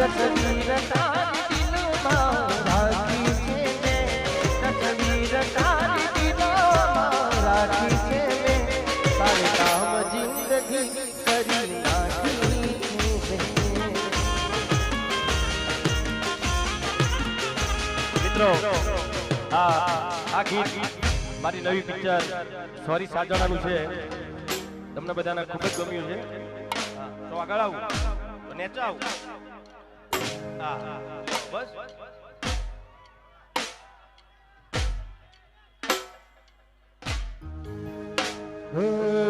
આ ગીત મારી નવી પિક્ચર સોરી સાજાણાનું છે. તમને બધાને ખૂબ જ ગમ્યું છે. તો આગળ આવું. નેચા આવું. બસ Hey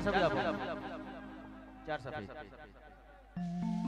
ચાર સફેદ આપો. ચાર સફેદ